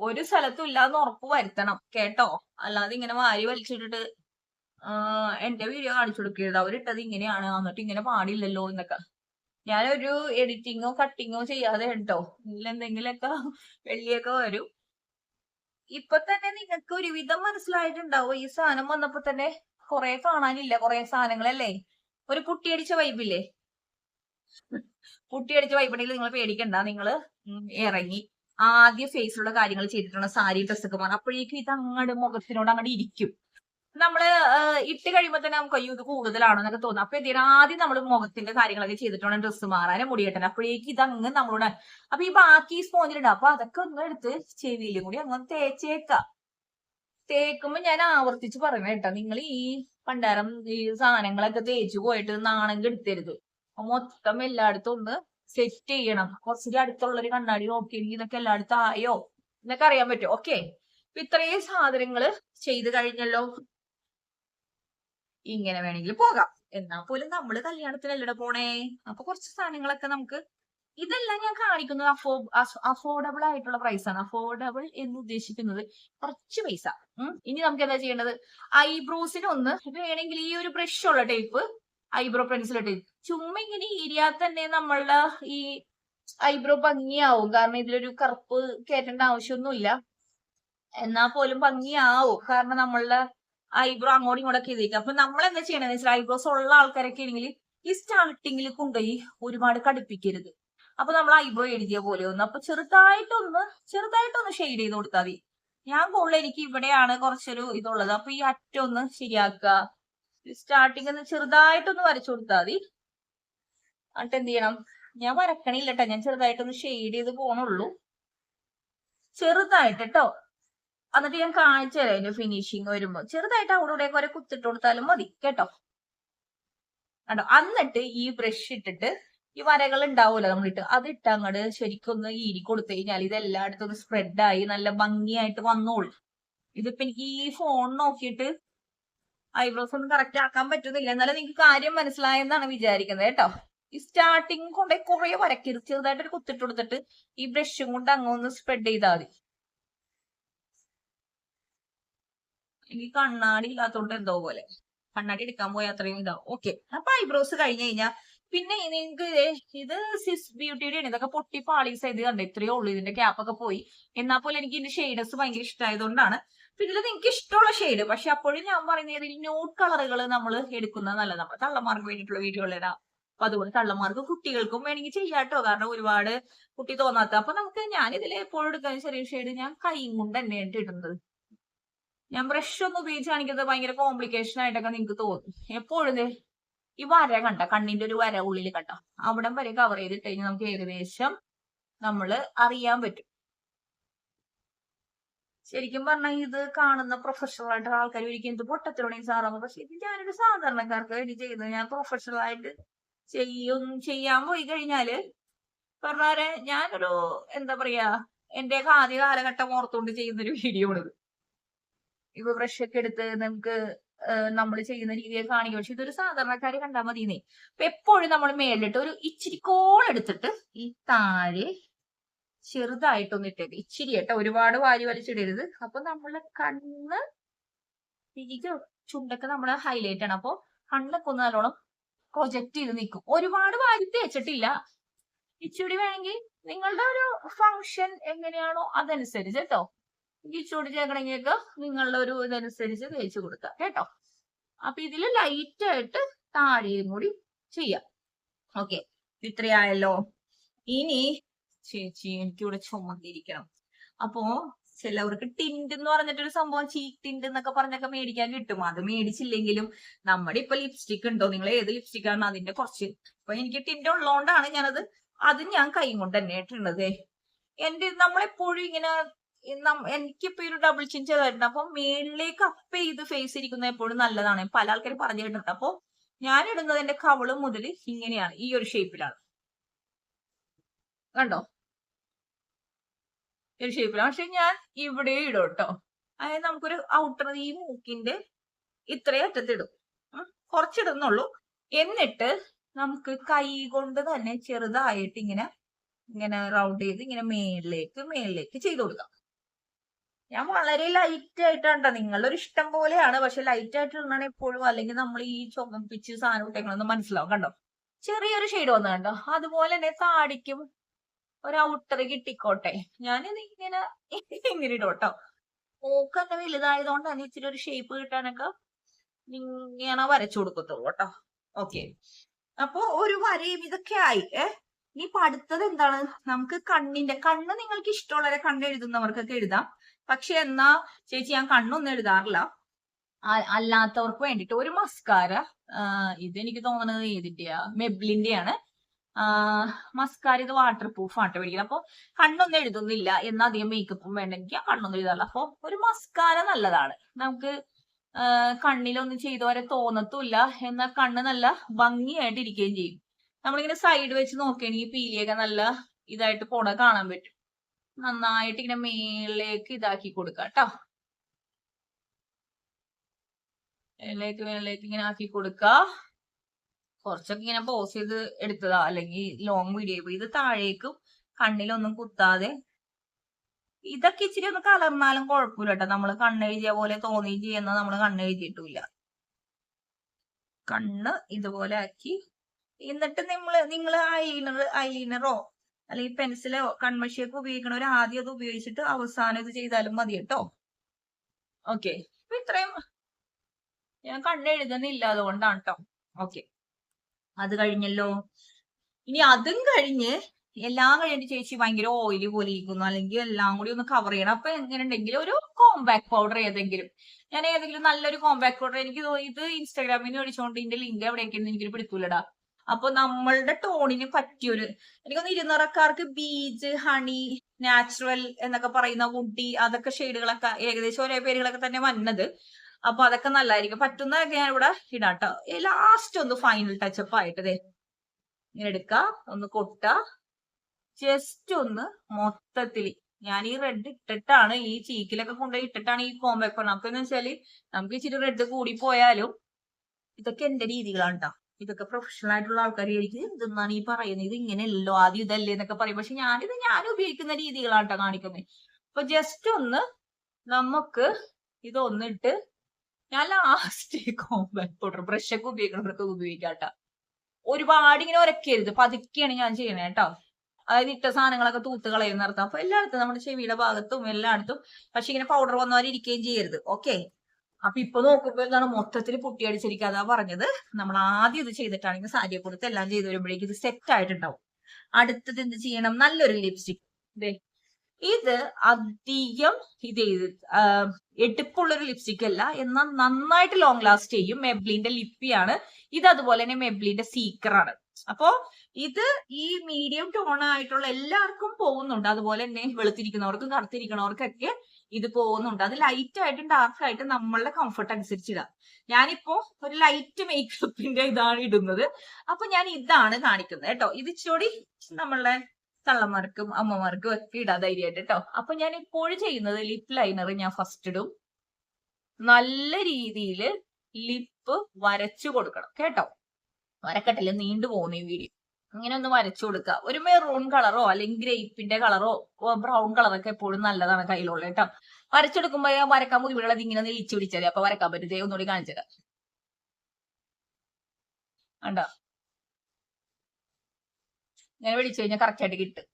ഒരു സ്ഥലത്തും ഇല്ലാന്ന് ഉറപ്പ് വരുത്തണം കേട്ടോ? അല്ലാതെ ഇങ്ങനെ വാരി വലിച്ചിട്ടിട്ട് എന്റെ വീഡിയോ കാണിച്ചു കൊടുക്കരുത്. അവരിട്ടത് ഇങ്ങനെയാണ്. എന്നിട്ട് ഇങ്ങനെ പാടില്ലല്ലോ എന്നൊക്കെ. ഞാനൊരു എഡിറ്റിങ്ങോ കട്ടിങ്ങോ ചെയ്യാതെ കേട്ടോ. എന്തെങ്കിലുമൊക്കെ വെള്ളിയൊക്കെ വരും. ഇപ്പൊ തന്നെ നിങ്ങൾക്ക് ഒരുവിധം മനസ്സിലായിട്ടുണ്ടാവും. ഈ സാധനം വന്നപ്പോ തന്നെ കുറെ കാണാനില്ല. കുറെ സാധനങ്ങളല്ലേ? ഒരു പുട്ടിയടിച്ച വൈബില്ലേ പുട്ടിയടിച്ച വൈബുണ്ടെങ്കിൽ നിങ്ങൾ പേടിക്കണ്ട. നിങ്ങൾ ഇറങ്ങി. ആദ്യ ഫേസിലുള്ള കാര്യങ്ങൾ ചെയ്തിട്ടുള്ള സാരി ഡ്രസ്സ് ഒക്കെ മാറും. അപ്പോഴേക്കും ഇത് അങ്ങോട്ട് മുഖത്തിനോട് അങ്ങോട്ട് ഇരിക്കും. നമ്മൾ ഇട്ട് കഴിയുമ്പോൾ തന്നെ നമുക്ക് അയ്യോ ഇത് കൂടുതലാണോ എന്നൊക്കെ തോന്നും. അപ്പൊ എന്തിനാ? ആദ്യം നമ്മൾ മുഖത്തിന്റെ കാര്യങ്ങളൊക്കെ ചെയ്തിട്ടുണ്ട് ഡ്രസ്സ് മാറാനും മുടികെട്ടാൻ അപ്പോഴേക്കും ഇത് അങ്ങ് നമ്മളോട് അപ്പൊ ഈ ബാക്കി സ്പോഞ്ചിലുണ്ട് അപ്പൊ അതൊക്കെ ഒന്ന് എടുത്ത് ചെവിയിലും കൂടി അങ്ങ് തേച്ചേക്കാം. തേക്കുമ്പോ ഞാൻ ആവർത്തിച്ച് പറയണ കേട്ടോ. നിങ്ങൾ ഈ പണ്ടാരം ഈ സാധനങ്ങളൊക്കെ തേച്ചു പോയിട്ട് നാണം കെടുത്തരുത്. അപ്പൊ മൊത്തം എല്ലായിടത്തും ഒന്ന് സെറ്റ് ചെയ്യണം. കുറച്ചിട്ട് അടുത്തുള്ള ഒരു കണ്ണാടി നോക്കി ഇതൊക്കെ എല്ലായിടത്തും ആയോ? എന്നൊക്കെ അറിയാൻ പറ്റും ഓക്കെ അപ്പൊ ഇത്രയും സാധനങ്ങൾ ചെയ്ത് കഴിഞ്ഞല്ലോ. ഇങ്ങനെ വേണമെങ്കിൽ പോകാം. എന്നാ പോലും നമ്മൾ കല്യാണത്തിനല്ലട പോണേ. അപ്പൊ കുറച്ച് സാധനങ്ങളൊക്കെ നമുക്ക് ഇതെല്ലാം ഞാൻ കാണിക്കുന്നത് അഫോ അഫോർഡബിൾ ആയിട്ടുള്ള പ്രൈസ് ആണ്. അഫോർഡബിൾ എന്ന് ഉദ്ദേശിക്കുന്നത് കുറച്ച് പൈസ. ഇനി നമുക്ക് എന്താ ചെയ്യേണ്ടത്? ഐബ്രോസിന് ഒന്ന് വേണമെങ്കിൽ ഈ ഒരു ബ്രഷ് ഉള്ള ടൈപ്പ് ഐബ്രോ പെൻസിൽ ടൈപ്പ് ചുമ്മാ ഇങ്ങനെ ഏരിയ തന്നെ നമ്മളുടെ ഈ ഐബ്രോ ഭംഗിയാവും. കാരണം ഇതിലൊരു കറുപ്പ് കയറ്റേണ്ട ആവശ്യമൊന്നുമില്ല. എന്നാ പോലും ഭംഗിയാവും. കാരണം നമ്മളുടെ ഐബ്രോ അങ്ങോട്ടും ഇങ്ങോട്ടൊക്കെ ചെയ്തേക്കും അപ്പൊ നമ്മൾ എന്താ ചെയ്യണമെന്ന് വെച്ചാൽ ഐബ്രോസ് ഉള്ള ആൾക്കാരൊക്കെ ആണെങ്കിൽ ഈ സ്റ്റാർട്ടിങ്ങിൽ കൊണ്ടുപോയി ഒരുപാട് കടുപ്പിക്കരുത്. അപ്പൊ നമ്മൾ ഐബ്രോ എഴുതിയ പോലെ ഒന്ന്. അപ്പൊ ചെറുതായിട്ടൊന്ന് ചെറുതായിട്ടൊന്ന് ഷെയ്ഡ് ചെയ്ത് കൊടുത്താൽ മതി. ഞാൻ കൂടുതൽ എനിക്ക് ഇവിടെയാണ് കുറച്ചൊരു ഇതുള്ളത്. അപ്പൊ ഈ അറ്റം ഒന്ന് ശരിയാക്കുക. സ്റ്റാർട്ടിങ് ഒന്ന് ചെറുതായിട്ടൊന്ന് വരച്ചു കൊടുത്താൽ മതി. എന്നിട്ട് എന്ത് ചെയ്യണം? ഞാൻ വരക്കണില്ല കേട്ടോ ഞാൻ ചെറുതായിട്ടൊന്ന് ഷെയ്ഡ് ചെയ്ത് പോണുള്ളൂ. ചെറുതായിട്ട് കേട്ടോ എന്നിട്ട് ഞാൻ കാണിച്ചു അതിന്റെ ഫിനിഷിങ് വരുമ്പോ. ചെറുതായിട്ട് അവിടെ ഇവിടെ കുറെ കുത്തിട്ട് കൊടുത്താലും മതി. കേട്ടോ? കണ്ടോ? എന്നിട്ട് ഈ ബ്രഷ് ഇട്ടിട്ട് ഈ വരകൾ ഉണ്ടാവുമല്ലോ നമ്മളിട്ട് അത് ഇട്ട് അങ്ങോട്ട് ശരിക്കൊന്ന് ഈരി കൊടുത്തു കഴിഞ്ഞാൽ ഇത് എല്ലായിടത്തും ഒന്ന് സ്പ്രെഡ് ആയി നല്ല ഭംഗിയായിട്ട് വന്നോളൂ. ഇതിപ്പോ എനിക്ക് ഈ ഫോൺ നോക്കിയിട്ട് ഐബ്രോസ് ഒന്നും കറക്റ്റ് ആക്കാൻ പറ്റുന്നില്ല. എന്നാലും നിങ്ങൾക്ക് കാര്യം മനസ്സിലായെന്നാണ് വിചാരിക്കുന്നത് കേട്ടോ. ഈ സ്റ്റാർട്ടിങ് കൊണ്ടേ കുറെ വരക്കരുത് ചെറുതായിട്ട് ഒരു കുത്തിട്ട് കൊടുത്തിട്ട് ഈ ബ്രഷും കൊണ്ട് അങ്ങൊന്ന് സ്പ്രെഡ് ചെയ്താൽ മതി. എനിക്ക് കണ്ണാടി ഇല്ലാത്തോണ്ട് എന്തോ പോലെ. കണ്ണാടി എടുക്കാൻ പോയാൽ അത്രയും ഇതാവും. ഓക്കെ അപ്പൊ ഐബ്രോസ് കഴിഞ്ഞു കഴിഞ്ഞാൽ പിന്നെ നിങ്ങൾക്ക് ഇത് സിസ് ബ്യൂട്ടിയുടെ ആണ് ഇതൊക്കെ പൊട്ടി പാളീസ് ചെയ്ത് കണ്ടു? ഇത്രയേ ഉള്ളൂ. ഇതിന്റെ ക്യാപ്പ് ഒക്കെ പോയി. എന്നാ പോലും എനിക്ക് ഇതിന്റെ ഷെയ്ഡസ് ഭയങ്കര ഇഷ്ടമായതുകൊണ്ടാണ് പിന്നെ ഇതിൽ നിങ്ങൾക്ക് ഇഷ്ടമുള്ള ഷെയ്ഡ് പക്ഷെ അപ്പോഴും ഞാൻ പറയുന്നത് ഇതിൽ ന്യൂഡ് കളറുകൾ നമ്മൾ എടുക്കുന്നത് നല്ലതാണ് നമ്മൾ തള്ളമാർക്ക് വേണ്ടിയിട്ടുള്ള വീഡിയോകൾ ഇടാം. അപ്പൊ അതുകൊണ്ട് തള്ളമാർക്ക് കുട്ടികൾക്കും വേണമെങ്കിൽ ചെയ്യാട്ടോ കാരണം ഒരുപാട് കുട്ടി തോന്നാത്ത. അപ്പൊ നമുക്ക് ഞാൻ ഇതിൽ എപ്പോഴും എടുക്കാൻ ചെറിയ ഷെയ്ഡ് ഞാൻ കൈയും കൊണ്ട് തന്നെയാണ് ഇടുന്നത്. ഞാൻ ബ്രഷ് ഒന്നും ഉപയോഗിച്ച് കാണിക്കുന്നത് ഭയങ്കര കോംപ്ലിക്കേഷൻ ആയിട്ടൊക്കെ നിങ്ങൾക്ക് തോന്നും. എപ്പോഴും ഈ വര കണ്ട? കണ്ണിന്റെ ഒരു വര ഉള്ളിൽ കണ്ട? അവിടം വരെ കവർ ചെയ്തിട്ട് കഴിഞ്ഞാൽ നമുക്ക് ഏകദേശം നമ്മൾ അറിയാൻ പറ്റും. ശരിക്കും പറഞ്ഞാൽ ഇത് കാണുന്ന പ്രൊഫഷണൽ ആയിട്ടുള്ള ആൾക്കാർ ഒരിക്കലും ഇത് പൊട്ടത്തിലൂടെയും സാറാണ് പക്ഷെ ഇത് ഞാനൊരു സാധാരണക്കാർക്ക് വേണ്ടി ചെയ്യുന്നത്. ഞാൻ പ്രൊഫഷണൽ ആയിട്ട് ചെയ്യും ചെയ്യാൻ പോയി കഴിഞ്ഞാൽ പറഞ്ഞാൽ ഞാനൊരു എന്താ പറയാ എന്റെ ആദ്യ കാലഘട്ടം ഓർത്തുകൊണ്ട് ചെയ്യുന്ന ഒരു (laughs) വീഡിയോ ആണിത്. ഇപ്പൊ ബ്രഷ് ഒക്കെ എടുത്ത് നമുക്ക് നമ്മൾ ചെയ്യുന്ന രീതിയിൽ കാണിക്കും. പക്ഷെ ഇതൊരു സാധാരണക്കാര് കണ്ടാൽ മതി മതിയെന്നേ. അപ്പൊ എപ്പോഴും നമ്മൾ മേലിട്ട് ഒരു ഇച്ചിരി കോൾ എടുത്തിട്ട് ഈ താഴെ ചെറുതായിട്ടൊന്ന് ഇട്ടേക്ക്. ഇച്ചിരി കേട്ടോ ഒരുപാട് വാരി വലിച്ചിടരുത്. അപ്പൊ നമ്മളെ കണ്ണ് തിരികെ ചുണ്ടൊക്കെ നമ്മളെ ഹൈലൈറ്റ് ആണ് അപ്പൊ കണ്ണൊക്കെ ഒന്ന് നല്ലോണം പ്രൊജക്ട് ചെയ്ത് നിൽക്കും. ഒരുപാട് വാരി തേച്ചിട്ടില്ല. ഇച്ചിരി വേണമെങ്കിൽ നിങ്ങളുടെ ഒരു ഫങ്ഷൻ എങ്ങനെയാണോ അതനുസരിച്ച് കേട്ടോ. ഇച്ചിരി ചേക്കണെങ്കിലൊക്കെ നിങ്ങളുടെ ഒരു ഇതനുസരിച്ച് തേച്ച് കൊടുക്കാം കേട്ടോ? അപ്പൊ ഇതിൽ ലൈറ്റ് ആയിട്ട് താഴെയും കൂടി ചെയ്യാം. ഓക്കെ ഇത്രയായല്ലോ. ഇനി ചേച്ചി എനിക്കിവിടെ ചുമന്നിരിക്കണം. അപ്പോ ചിലവർക്ക് ടിന്റ് എന്ന് പറഞ്ഞിട്ടൊരു സംഭവം ചീക്ക് ടിന്റ് എന്നൊക്കെ പറഞ്ഞൊക്കെ മേടിക്കാൻ കിട്ടും. അത് മേടിച്ചില്ലെങ്കിലും നമ്മുടെ ഇപ്പൊ ലിപ്സ്റ്റിക് ഉണ്ടോ? നിങ്ങൾ ഏത് ലിപ്സ്റ്റിക് ആണ് അതിന്റെ കുറച്ച്. അപ്പൊ എനിക്ക് ടിന്റ് ഉള്ളതുകൊണ്ടാണ് ഞാനത് അത് ഞാൻ കൈ കൊണ്ട് തന്നെ ഇട്ടുള്ളത് എന്റെ നമ്മളെപ്പോഴും ഇങ്ങനെ എനിക്കിപ്പോ ഒരു ഡബിൾ ചിൻ ചെയ്തായിട്ടുണ്ട് അപ്പൊ മേളിലേക്ക് അപ്പ് ചെയ്ത് ഫേസ് ഇരിക്കുന്ന എപ്പോഴും നല്ലതാണ്. പല ആൾക്കാർ പറഞ്ഞു കേട്ടിട്ടുണ്ട്. അപ്പൊ ഞാൻ ഇടുന്നത് എന്റെ കവൾ മുതൽ ഇങ്ങനെയാണ്. ഈ ഒരു ഷേപ്പിലാണ് കണ്ടോ? ഒരു ഷേപ്പിലാണ് പക്ഷെ ഞാൻ ഇവിടെ ഇടും കേട്ടോ. അതായത് നമുക്കൊരു ഔട്ടർ ഈ മൂക്കിന്റെ ഇത്രയും അറ്റത്തിടും. കുറച്ചിടുന്നുള്ളൂ. എന്നിട്ട് നമുക്ക് കൈ കൊണ്ട് തന്നെ ചെറുതായിട്ട് ഇങ്ങനെ ഇങ്ങനെ റൗണ്ട് ചെയ്ത് ഇങ്ങനെ മേളിലേക്ക് മേളിലേക്ക് ചെയ്ത് കൊടുക്കാം. ഞാൻ വളരെ ലൈറ്റ് ആയിട്ടാണ് നിങ്ങളുടെ ഒരു ഇഷ്ടം പോലെയാണ്. പക്ഷെ ലൈറ്റ് ആയിട്ട് ഇടണ എപ്പോഴും. അല്ലെങ്കിൽ നമ്മൾ ഈ ചുമപ്പിച്ച് സാധനം ഇട്ടേക്കണമെന്ന് മനസ്സിലാവും കണ്ടോ? ചെറിയൊരു ഷെയ്ഡ് വന്നു കണ്ടോ? അതുപോലെ തന്നെ താടിക്കും ഒരു ഔട്ടർ കിട്ടിക്കോട്ടെ. ഞാനിത് ഇങ്ങനെ (laughs) ഇങ്ങനെ ഇടും കേട്ടോ. മൂക്ക് തന്നെ വലുതായതുകൊണ്ട് തന്നെ ഇച്ചിരി ഒരു ഷേപ്പ് കിട്ടാനൊക്കെ ഇങ്ങനെ വരച്ചു കൊടുക്കത്തുള്ളൂ കേട്ടോ. ഓക്കെ അപ്പൊ ഒരു വരയും ഇതൊക്കെ ആയി. ഏ? ഇനിയിപ്പൊ അടുത്തത് എന്താണ്? നമുക്ക് കണ്ണിന്റെ കണ്ണ് നിങ്ങൾക്ക് ഇഷ്ടമുള്ളവരെ കണ്ണ് എഴുതുന്നവർക്കൊക്കെ എഴുതാം. പക്ഷെ എന്നാ ചേച്ചി ഞാൻ കണ്ണൊന്നും എഴുതാറില്ല. അല്ലാത്തവർക്ക് വേണ്ടിട്ട് ഒരു മസ്കാര ഇതെനിക്ക് തോന്നുന്നത് ഏതിന്റെയാ? മെബ്ലിന്റെയാണ്. മസ്കാര ഇത് വാട്ടർ പ്രൂഫ് ആട്ടോ മേടിക്കുന്നത്. അപ്പൊ കണ്ണൊന്നും എഴുതുന്നില്ല. എന്നാ അധികം മേക്കപ്പും വേണ്ട. എനിക്ക് കണ്ണൊന്നും എഴുതാറില്ല. അപ്പൊ ഒരു മസ്കാര നല്ലതാണ്. നമുക്ക് കണ്ണിലൊന്നും ചെയ്തവരെ തോന്നത്തുമില്ല. എന്നാൽ കണ്ണ് നല്ല ഭംഗിയായിട്ട് ഇരിക്കുകയും ചെയ്യും. നമ്മളിങ്ങനെ സൈഡ് വെച്ച് നോക്കുകയാണെങ്കിൽ പീലിയൊക്കെ നല്ല ഇതായിട്ട് പോണ കാണാൻ പറ്റും. നന്നായിട്ട് ഇങ്ങനെ മേളിലേക്ക് ഇതാക്കി കൊടുക്കുക കേട്ടോ മേളിലേക്ക് മേളിലേക്ക് ഇങ്ങനെ ആക്കി കൊടുക്കുക കുറച്ചൊക്കെ ഇങ്ങനെ പോസ് ചെയ്ത് എടുത്തതാ. അല്ലെങ്കിൽ ലോങ് വീഡിയോ ഇത് താഴേക്കും കണ്ണിലൊന്നും കുത്താതെ ഇതൊക്കെ ഇച്ചിരി ഒന്ന് കലർന്നാലും കുഴപ്പമില്ല കേട്ടോ നമ്മൾ കണ്ണെഴുതിയ പോലെ തോന്നുകയും ചെയ്യുന്ന നമ്മൾ കണ്ണെഴുതിയിട്ടില്ല കണ്ണ് ഇതുപോലെ ആക്കി. എന്നിട്ട് നിങ്ങൾ നിങ്ങൾ ഐലൈനർ ഐലൈനറോ അല്ലെങ്കിൽ പെൻസിൽ കൺമഷിയൊക്കെ ഉപയോഗിക്കണവർ ആദ്യം അത് ഉപയോഗിച്ചിട്ട് അവസാനം ഇത് ചെയ്താലും മതി കേട്ടോ. ഓക്കെ അപ്പൊ ഇത്രയും ഞാൻ കണ്ണെഴുതുന്നില്ല അതുകൊണ്ടാണ് കേട്ടോ ഓക്കെ അത് കഴിഞ്ഞല്ലോ. ഇനി അതും കഴിഞ്ഞ് എല്ലാം കഴിഞ്ഞിട്ട് ചേച്ചി ഭയങ്കര ഓയിൽ പോലെ ഇരിക്കുന്നു. അല്ലെങ്കിൽ എല്ലാം കൂടി ഒന്ന് കവർ ചെയ്യണം. അപ്പൊ എങ്ങനെ ഒരു കോമ്പാക്ട് പൗഡർ ഏതെങ്കിലും. ഞാൻ ഏതെങ്കിലും നല്ലൊരു കോമ്പാക്ട് പൗഡർ എനിക്ക് ഇത് ഇൻസ്റ്റാഗ്രാമിൽ നിന്ന് മേടിച്ചോണ്ട് ഇതിന്റെ ലിങ്ക് എവിടെയൊക്കെയാണെന്ന് എനിക്കൊരു പിടിക്കൂലടാ. അപ്പൊ നമ്മളുടെ ടോണിന് പറ്റിയൊരു എനിക്കൊന്ന് ഇരുന്നൂറക്കാർക്ക് ബീജ് ഹണി നാച്ചുറൽ എന്നൊക്കെ പറയുന്ന വുഡി അതൊക്കെ ഷെയ്ഡുകളൊക്കെ ഏകദേശം ഒരേ പേരുകളൊക്കെ തന്നെ വന്നത്. അപ്പൊ അതൊക്കെ നല്ലതായിരിക്കും പറ്റുന്നതൊക്കെ ഞാൻ ഇവിടെ ഇടാട്ടോ ലാസ്റ്റ് ഒന്ന് ഫൈനൽ ടച്ചപ്പ് ആയിട്ട് ദേ. ഇങ്ങനെ എടുക്ക ഒന്ന് കൊട്ട. ജസ്റ്റ് ഒന്ന് മൊത്തത്തിൽ. ഞാൻ ഈ റെഡ് ഇട്ടിട്ടാണ് ഈ ചീക്കിലൊക്കെ കൊണ്ടുപോയി ഇട്ടിട്ടാണ് ഈ പറഞ്ഞത് അപ്പൊ എന്ന് വെച്ചാൽ നമുക്ക് ഇച്ചിരി റെഡ് കൂടി പോയാലും ഇതൊക്കെ എന്റെ രീതികളാണ് കേട്ടോ ഇതൊക്കെ പ്രൊഫഷണൽ ആയിട്ടുള്ള ആൾക്കാരായിരിക്കും. ഇതെന്നാണ് ഈ പറയുന്നത്? ഇത് ഇങ്ങനെയല്ലോ ആദ്യം ഇതല്ലേ എന്നൊക്കെ പറയും. പക്ഷെ ഞാനിത് ഞാൻ ഉപയോഗിക്കുന്ന രീതികളാണ് കേട്ടോ കാണിക്കുന്നത് അപ്പൊ ജസ്റ്റ് ഒന്ന് നമുക്ക് ഇതൊന്നിട്ട് ഞാൻ ലാസ്റ്റ് കോമ്പാക്ട് പൗഡർ ബ്രഷ് ഒക്കെ ഉപയോഗിക്കാം കേട്ടോ ഒരുപാട് ഇങ്ങനെ ഉരക്കരുത് പതുക്കെയാണ് ഞാൻ ചെയ്യണേ കേട്ടോ. അതായത് ഇട്ട സാധനങ്ങളൊക്കെ തൂത്ത് കളയുന്ന അർത്ഥം അപ്പൊ എല്ലായിടത്തും നമ്മുടെ ചെവിയുടെ ഭാഗത്തും എല്ലായിടത്തും പക്ഷെ ഇങ്ങനെ പൗഡർ വന്നവരെ ഇരിക്കുകയും ചെയ്യരുത്. ഓക്കെ അപ്പൊ ഇപ്പൊ നോക്കുമ്പോ എന്താണ് മൊത്തത്തിൽ പൊട്ടിയടിച്ചിരിക്കുക അതാ പറഞ്ഞത്. നമ്മൾ ആദ്യം ഇത് ചെയ്തിട്ടാണെങ്കിൽ സാരിയെ കൊടുത്ത് എല്ലാം ചെയ്ത് വരുമ്പോഴേക്കും ഇത് സെറ്റ് ആയിട്ടുണ്ടാവും. അടുത്തത് എന്ത് ചെയ്യണം? നല്ലൊരു ലിപ്സ്റ്റിക് ഇത് അധികം ഇത് ചെയ്ത് എടുപ്പുള്ളൊരു ലിപ്സ്റ്റിക് അല്ല. എന്നാൽ നന്നായിട്ട് ലോങ് ലാസ്റ്റ് ചെയ്യും. മെബ്ലിന്റെ ലിപ്പിയാണ് ഇത് അതുപോലെ തന്നെ മെബ്ലിന്റെ സീക്കറാണ് അപ്പോ ഇത് ഈ മീഡിയം ടോൺ ആയിട്ടുള്ള എല്ലാവർക്കും പോകുന്നുണ്ട്. അതുപോലെ തന്നെ വെളുത്തിരിക്കുന്നവർക്കും കറുത്തിരിക്കുന്നവർക്കൊക്കെ ഇത് പോകുന്നുണ്ട്. അത് ലൈറ്റ് ആയിട്ടും ഡാർക്ക് ആയിട്ടും നമ്മളുടെ കംഫർട്ട് അനുസരിച്ച് ഇടാം ഞാനിപ്പോ ഒരു ലൈറ്റ് മേക്കപ്പിന്റെ ഇതാണ് ഇടുന്നത്. അപ്പൊ ഞാൻ ഇതാണ് കാണിക്കുന്നത് കേട്ടോ. ഇത് ഇച്ചിരി നമ്മളുടെ തള്ളമാർക്കും അമ്മമാർക്കും ഒക്കെ ഇടാൻ ധൈര്യമായിട്ട് കേട്ടോ. അപ്പൊ ഞാൻ ഇപ്പോഴും ചെയ്യുന്നത് ലിപ് ലൈനർ ഞാൻ ഫസ്റ്റ് ഇടും. നല്ല രീതിയിൽ ലിപ്പ് വരച്ചു കൊടുക്കണം കേട്ടോ. വരക്കട്ടില്ല? നീണ്ടു പോകുന്ന ഈ വീഡിയോ ഇങ്ങനെ ഒന്ന് വരച്ചു കൊടുക്കുക ഒരു മെറൂൺ കളറോ അല്ലെങ്കിൽ ഗ്രേപ്പിന്റെ കളറോ ബ്രൗൺ കളറൊക്കെ എപ്പോഴും നല്ലതാണ് കയ്യിലുള്ള കേട്ടോ. വരച്ചെടുക്കുമ്പോ വരക്കാൻ ബുദ്ധിമുട്ടുള്ളത് ഇങ്ങനെ ഒന്ന് ഇളിച്ചു പിടിച്ചത് അപ്പൊ വരക്കാൻ പറ്റും. ഒന്നുകൂടി കാണിച്ചത് കണ്ടോ? ഞാൻ വിളിച്ചു കഴിഞ്ഞാൽ കറക്റ്റ് ആയിട്ട് കിട്ടും.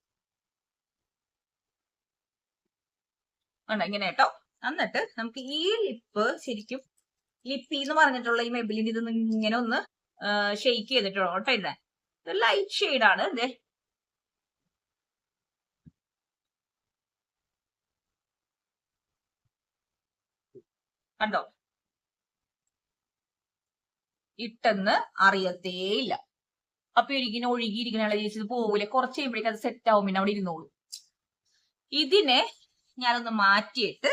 കണ്ടോ? ഇങ്ങനെ കേട്ടോ. എന്നിട്ട് നമുക്ക് ഈ ലിപ്പ് ശരിക്കും ലിപ്പി എന്ന് പറഞ്ഞിട്ടുള്ള ഈ മെബിലിന്റെ ഇതൊന്ന് ഇങ്ങനെ ഒന്ന് ഷെയ്ക്ക് ചെയ്തിട്ടുള്ളൂ. കേട്ടോ ഇടാൻ ലൈറ്റ് ഷെയ്ഡാണ് ഇതേ കണ്ടോ? ഇട്ടെന്ന് അറിയത്തേയില്ല. അപ്പൊ ഇരിക്കുന്ന ഒഴുകിയിരിക്കുന്ന ചേച്ചി പോകൂലെ കുറച്ച് കഴിയുമ്പോഴേക്കും അത് സെറ്റ് ആവും പിന്നെ അവിടെ ഇരുന്നോളൂ. ഇതിനെ ഞാനൊന്ന് മാറ്റിയിട്ട്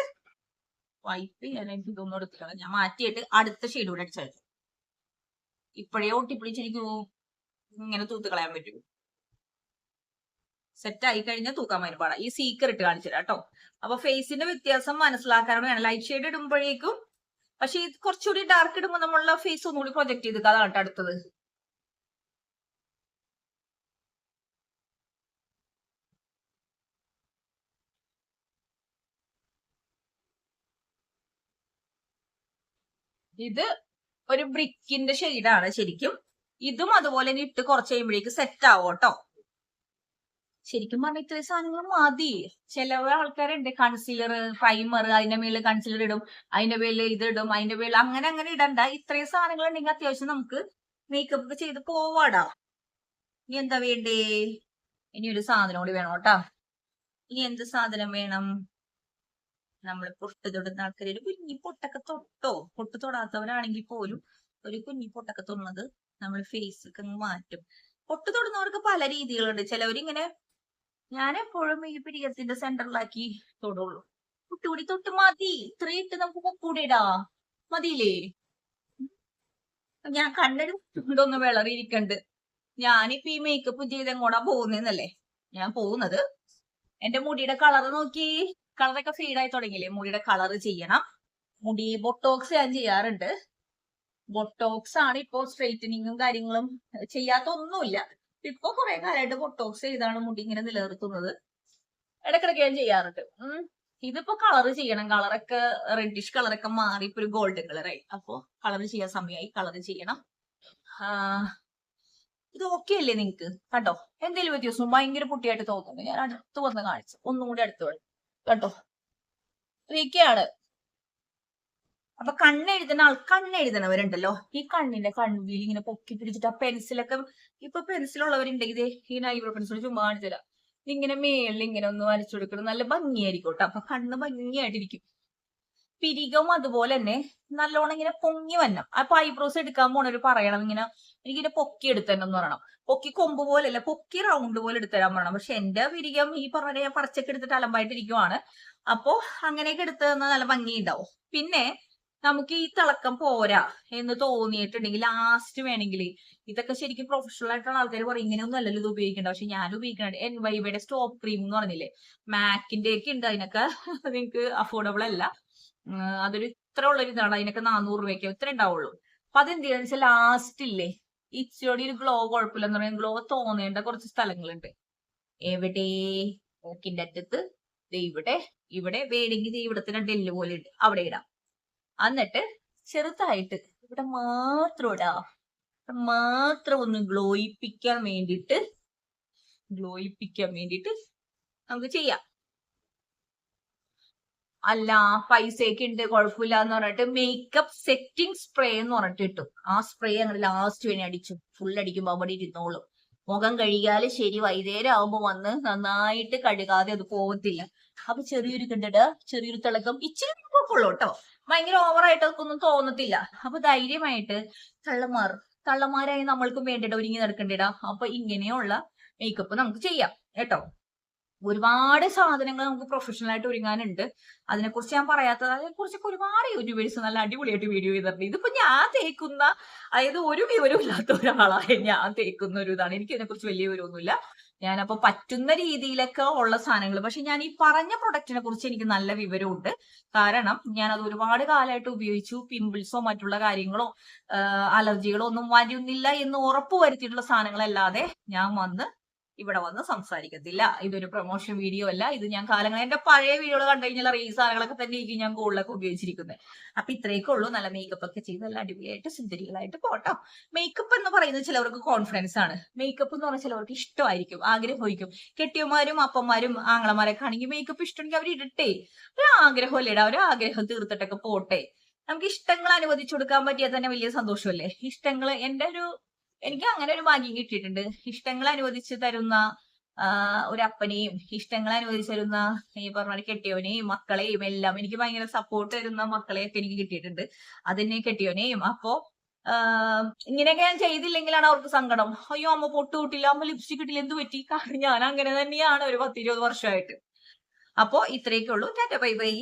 വൈപ്പ് ഞാൻ എനിക്ക് ഇതൊന്നും എടുത്തിട്ടില്ല. ഞാൻ മാറ്റിയിട്ട് അടുത്ത ഷെയ്ഡ് കൂടെ അടിച്ചെടുത്തു ഇപ്പോഴേ ഒട്ടിപ്പിടിച്ചിരിക്കൂ ഇങ്ങനെ തൂത്ത് കളയാൻ പറ്റും. സെറ്റ് ആയി കഴിഞ്ഞാൽ തൂക്കാൻ വരും പാടാം. ഈ സീക്കർ ഇട്ട് കാണിച്ചില്ല കേട്ടോ അപ്പൊ ഫേസിന്റെ വ്യത്യാസം മനസ്സിലാക്കാനാണ്. വേണം ലൈറ്റ് ഷെയ്ഡ് ഇടുമ്പോഴേക്കും പക്ഷെ ഇത് കുറച്ചുകൂടി ഡാർക്ക് ഇടുമ്പോൾ നമ്മളുടെ ഫേസ് ഒന്നുകൂടി പ്രൊജക്ട് ചെയ്ത് അതാണ് കേട്ടോ അടുത്തത്. ഇത് ഒരു ബ്രിക്കിന്റെ ഷെയ്ഡാണ് ശരിക്കും. ഇതും അതുപോലെ തന്നെ ഇട്ട് കുറച്ച് കഴിയുമ്പോഴേക്ക് സെറ്റ് ആവും കേട്ടോ. ശരിക്കും പറഞ്ഞ ഇത്രയും സാധനങ്ങൾ മതി. ചില ആൾക്കാരുണ്ട് കൺസീലർ പ്രൈമർ അതിന്റെ മേളിൽ കൺസീലർ ഇടും അതിന്റെ പേരിൽ ഇത് ഇടും അതിന്റെ പേരിൽ അങ്ങനെ അങ്ങനെ ഇടണ്ട. ഇത്രയും സാധനങ്ങൾ ഉണ്ടെങ്കിൽ അത്യാവശ്യം നമുക്ക് മേക്കപ്പ് ഒക്കെ ചെയ്ത് പോവാടാ. ഇനി എന്താ വേണ്ടേ? ഇനി ഒരു സാധനം കൂടി വേണം കേട്ടാ. ഇനി എന്ത് സാധനം വേണം? നമ്മൾ പൊട്ട് തൊടുന്ന ആൾക്കാർ ഒരു കുഞ്ഞി പൊട്ടൊക്കെ തൊട്ടോ? പൊട്ട് തൊടാത്തവരാണെങ്കിൽ പോലും ഒരു കുഞ്ഞി പൊട്ടൊക്കെ തൊടുന്നത് നമ്മൾ ഫേസ് ഒക്കെ മാറ്റും. പൊട്ട് തൊടുന്നവർക്ക് പല രീതികളുണ്ട്. ചിലവരിങ്ങനെ ഞാൻ എപ്പോഴും ഈ പിരിയത്തിന്റെ സെന്ററിലാക്കി തൊടുള്ളൂ. കുട്ടുകൂടി തൊട്ട് മതി. ഇത്രയും ഇട്ട് നമുക്ക് കൂടി ഇടാ മതിയില്ലേ? ഞാൻ കണ്ടൊരു ഇതൊന്ന് വിളറിയിരിക്കണ്ട്. ഞാനിപ്പ ഈ മേക്കപ്പ് ചെയ്ത് എങ്ങോട്ടാ പോകുന്നല്ലേ ഞാൻ പോകുന്നത് എന്റെ മുടിയുടെ കളർ നോക്കി. കളറൊക്കെ ഫീഡായി തുടങ്ങിയില്ലേ? മുടിയുടെ കളർ ചെയ്യണം. മുടി ബൊട്ടോക്സ് ഞാൻ ചെയ്യാറുണ്ട്. ബൊട്ടോക്സ് ആണ് ഇപ്പോ സ്ട്രെയിറ്റനിങ്ങും കാര്യങ്ങളും ചെയ്യാത്ത ഒന്നുമില്ല ഇപ്പൊ കുറെ കാലമായിട്ട് ബൊട്ടോക്സ് ചെയ്താണ് മുടി ഇങ്ങനെ നിലനിർത്തുന്നത്. ഇടക്കിടക്ക് ഞാൻ ചെയ്യാറുണ്ട്. ഇതിപ്പോ കളർ ചെയ്യണം. കളറൊക്കെ റെഡിഷ് കളറൊക്കെ മാറി ഇപ്പൊ ഒരു ഗോൾഡൻ കളറായി അപ്പൊ കളർ ചെയ്യാൻ സമയമായി കളർ ചെയ്യണം. ഇത് ഓക്കെ അല്ലേ നിങ്ങക്ക്? കണ്ടോ? എന്തെങ്കിലും വ്യത്യാസം? ഭയങ്കര പൊട്ടിയായിട്ട് തോന്നുന്നു ഞാൻ അടുത്ത് വന്ന് കാണിച്ചു ഒന്നും കൂടി അടുത്ത് വന്നു കണ്ടോ? ഇതൊക്കെയാണ് അപ്പൊ കണ്ണെഴുതുന്ന ആൾ കണ്ണെഴുതണവരുണ്ടല്ലോ. ഈ കണ്ണിന്റെ കൺവീൽ ഇങ്ങനെ പൊക്കി പിടിച്ചിട്ട് ആ പെൻസിലൊക്കെ ഇപ്പൊ പെൻസിലുള്ളവരുണ്ടെങ്കിൽ ഈ നൈബ്രോ പെൻസിൽ ചുമ്മാ കാണിച്ചുതരാം. ഇതിങ്ങനെ മേളിൽ ഇങ്ങനെ ഒന്ന് വരച്ചു കൊടുക്കണം. നല്ല ഭംഗിയായിരിക്കും കേട്ടോ അപ്പൊ കണ്ണ് ഭംഗിയായിട്ടിരിക്കും. പിരികവും അതുപോലെ തന്നെ നല്ലോണം ഇങ്ങനെ പൊങ്ങി വന്നം അപ്പൊ ഐബ്രോസ് എടുക്കാൻ പോണവര് പറയണം ഇങ്ങനെ എനിക്കിങ്ങനെ പൊക്കി എടുത്തരണം എന്ന് പറയണം. പൊക്കി കൊമ്പ് പോലെ അല്ല പൊക്കി റൗണ്ട് പോലെ എടുത്തരാൻ പറയണം. പക്ഷെ എന്റെ പിരികം ഈ പറഞ്ഞ ഞാൻ പറച്ചൊക്കെ എടുത്തിട്ട് അലമ്പായിട്ടിരിക്കുവാണ്. അപ്പോ അങ്ങനെയൊക്കെ എടുത്ത് തന്നാൽ നല്ല ഭംഗി ഉണ്ടാവും പിന്നെ നമുക്ക് ഈ തിളക്കം പോരാ എന്ന് തോന്നിയിട്ടുണ്ടെങ്കിൽ ലാസ്റ്റ് വേണമെങ്കിൽ ഇതൊക്കെ ശരിക്കും പ്രൊഫഷണൽ ആയിട്ടുള്ള ആൾക്കാർ പറയും ഇങ്ങനെയൊന്നും അല്ലല്ലോ ഇത് ഉപയോഗിക്കേണ്ട പക്ഷെ ഞാൻ ഉപയോഗിക്കുന്നുണ്ട് എൻ വൈബയുടെ സ്റ്റോപ്പ് ക്രീം എന്ന് പറഞ്ഞില്ലേ? മാക്കിന്റെ ഒക്കെ ഉണ്ട് അതിനൊക്കെ. നിങ്ങൾക്ക് അഫോർഡബിൾ അല്ല. അതൊരു ഇത്ര ഉള്ള ഒരു ഇതാണ്. അതിനൊക്കെ നാനൂറ് രൂപയ്ക്ക് ഇത്ര ഉണ്ടാവുള്ളൂ. അപ്പൊ അതെന്ത് ചെയ്യാന്ന് വെച്ചാൽ ലാസ്റ്റ് ഇല്ലേ? ഇച്ചിരി ഒരു ഗ്ലോ കുഴപ്പമില്ലെന്ന് പറയാൻ ഗ്ലോ തോന്നേണ്ട കുറച്ച് സ്ഥലങ്ങളുണ്ട്. എവിടെ? ഓക്കിന്റെ അറ്റത്ത്. ഇവിടെ. ഇവിടെ വേണമെങ്കിൽ ഇവിടത്തെ എല്ല് പോലെ ഉണ്ട് അവിടെ ഇടാം. എന്നിട്ട് ചെറുതായിട്ട് ഇവിടെ മാത്രം ഇടാ. മാത്രം ഒന്ന് ഗ്ലോയിപ്പിക്കാൻ വേണ്ടിയിട്ട് ഗ്ലോയിപ്പിക്കാൻ വേണ്ടിയിട്ട് നമുക്ക് ചെയ്യാം. അല്ല പൈസയൊക്കെ ഉണ്ട് കുഴപ്പമില്ല എന്ന് പറഞ്ഞിട്ട് മേക്കപ്പ് സെറ്റിംഗ് സ്പ്രേ എന്ന് പറഞ്ഞിട്ട് കിട്ടും ആ സ്പ്രേ അങ്ങനെ ലാസ്റ്റ് വേണേ അടിച്ചു. ഫുൾ അടിക്കുമ്പോ അവിടെ ഇരുന്നോളും. മുഖം കഴുകിയാൽ ശരി വൈകുന്നേരം ആവുമ്പോ വന്ന് നന്നായിട്ട് കഴുകാതെ അത് പോകത്തില്ല അപ്പൊ ചെറിയൊരു കണ്ടിട്ട് ചെറിയൊരു തിളക്കം ഇച്ചിരി കുഴപ്പമുള്ളൂ കേട്ടോ. ഭയങ്കര ഓവറായിട്ട് ഒന്നും തോന്നത്തില്ല. അപ്പൊ ധൈര്യമായിട്ട് തള്ളമാർ തള്ളമാരായി നമ്മൾക്കും വേണ്ടിയിട്ട് ഒരുങ്ങി നടക്കണ്ടിടാ. അപ്പൊ ഇങ്ങനെയുള്ള മേക്കപ്പ് നമുക്ക് ചെയ്യാം കേട്ടോ. ഒരുപാട് സാധനങ്ങൾ നമുക്ക് പ്രൊഫഷണൽ ആയിട്ട് ഒരുങ്ങാനുണ്ട്. അതിനെക്കുറിച്ച് ഞാൻ പറയാത്തത് അതിനെക്കുറിച്ചൊക്കെ ഒരുപാട് യൂട്യൂബേഴ്സ് നല്ല അടിപൊളിയായിട്ട് വീഡിയോ ചെയ്തിട്ടുണ്ട്. ഇതിപ്പോ ഞാൻ തേക്കുന്ന അതായത് ഒരു വിവരവും ഇല്ലാത്ത ഒരാളായ ഞാൻ തേക്കുന്ന ഒരു ഇതാണ്. എനിക്ക് ഇതിനെക്കുറിച്ച് വലിയ വിവരമൊന്നുമില്ല. ഞാനപ്പോ പറ്റുന്ന രീതിയിലൊക്കെ ഉള്ള സാധനങ്ങൾ. പക്ഷെ ഞാൻ ഈ പറഞ്ഞ പ്രൊഡക്റ്റിനെ കുറിച്ച് എനിക്ക് നല്ല വിവരമുണ്ട്. കാരണം ഞാൻ അത് ഒരുപാട് കാലമായിട്ട് ഉപയോഗിച്ചു. പിമ്പിൾസോ മറ്റുള്ള കാര്യങ്ങളോ അലർജികളോ ഒന്നും വരുന്നില്ല എന്ന് ഉറപ്പ് വരുത്തിയിട്ടുള്ള സാധനങ്ങളല്ലാതെ ഞാൻ വന്ന് ഇവിടെ വന്ന് സംസാരിക്കത്തില്ല. ഇതൊരു പ്രൊമോഷൻ വീഡിയോ അല്ല. ഇത് ഞാൻ കാലങ്ങൾ എന്റെ പഴയ വീഡിയോകൾ കണ്ടു കഴിഞ്ഞാൽ ഈ സാധനങ്ങളൊക്കെ തന്നെ ഇരിക്കും ഞാൻ കൂടുതലൊക്കെ ഉപയോഗിച്ചിരിക്കുന്നത്. അപ്പൊ ഇത്രയൊക്കെ ഉള്ളൂ. നല്ല മേക്കപ്പ് ഒക്കെ ചെയ്ത് നല്ല അടിപൊളിയായിട്ട് സുന്ദരികളായിട്ട് പോട്ടോ. മേക്കപ്പ് എന്ന് പറയുന്നത് ചിലവർക്ക് കോൺഫിഡൻസ് ആണ്. മേക്കപ്പ് എന്ന് പറഞ്ഞാൽ ചിലവർക്ക് ഇഷ്ടമായിരിക്കും. ആഗ്രഹമായിരിക്കും. കെട്ടിയന്മാരും അപ്പന്മാരും ആങ്ങളമാരൊക്കെ ആണെങ്കിൽ മേക്കപ്പ് ഇഷ്ടമെങ്കിൽ അവർ ഇടട്ടെ. ഒരു ആഗ്രഹമല്ലേ? ഒരു ആഗ്രഹം തീർത്തിട്ടൊക്കെ പോട്ടെ. നമുക്ക് ഇഷ്ടങ്ങൾ അനുവദിച്ചു കൊടുക്കാൻ പറ്റിയാൽ തന്നെ വലിയ സന്തോഷമല്ലേ? ഇഷ്ടങ്ങൾ എന്റെ ഒരു എനിക്ക് അങ്ങനെ ഒരു ഭാഗ്യം കിട്ടിയിട്ടുണ്ട്. ഇഷ്ടങ്ങൾ അനുവദിച്ച് തരുന്ന ഒരു അപ്പനെയും ഇഷ്ടങ്ങൾ അനുവദിച്ച് തരുന്ന ഈ പറഞ്ഞ കെട്ടിയവനെയും മക്കളെയും എല്ലാം എനിക്ക് ഭയങ്കര സപ്പോർട്ട് തരുന്ന മക്കളെയൊക്കെ എനിക്ക് കിട്ടിയിട്ടുണ്ട്. അതിനെ കെട്ടിയവനെയും. അപ്പോ ഇങ്ങനെയൊക്കെ ഞാൻ ചെയ്തില്ലെങ്കിലാണ് അവർക്ക് സങ്കടം. അയ്യോ അമ്മ പൊട്ട് കൂട്ടില്ല അമ്മ ലിപ്സ്റ്റിക് ഇട്ടില്ല എന്ത് പറ്റി? ഞാൻ അങ്ങനെ തന്നെയാണ് ഒരു പത്തിരുപത് വർഷമായിട്ട്. അപ്പോ ഇത്രയൊക്കെ ഉള്ളൂ. Tata bye bye.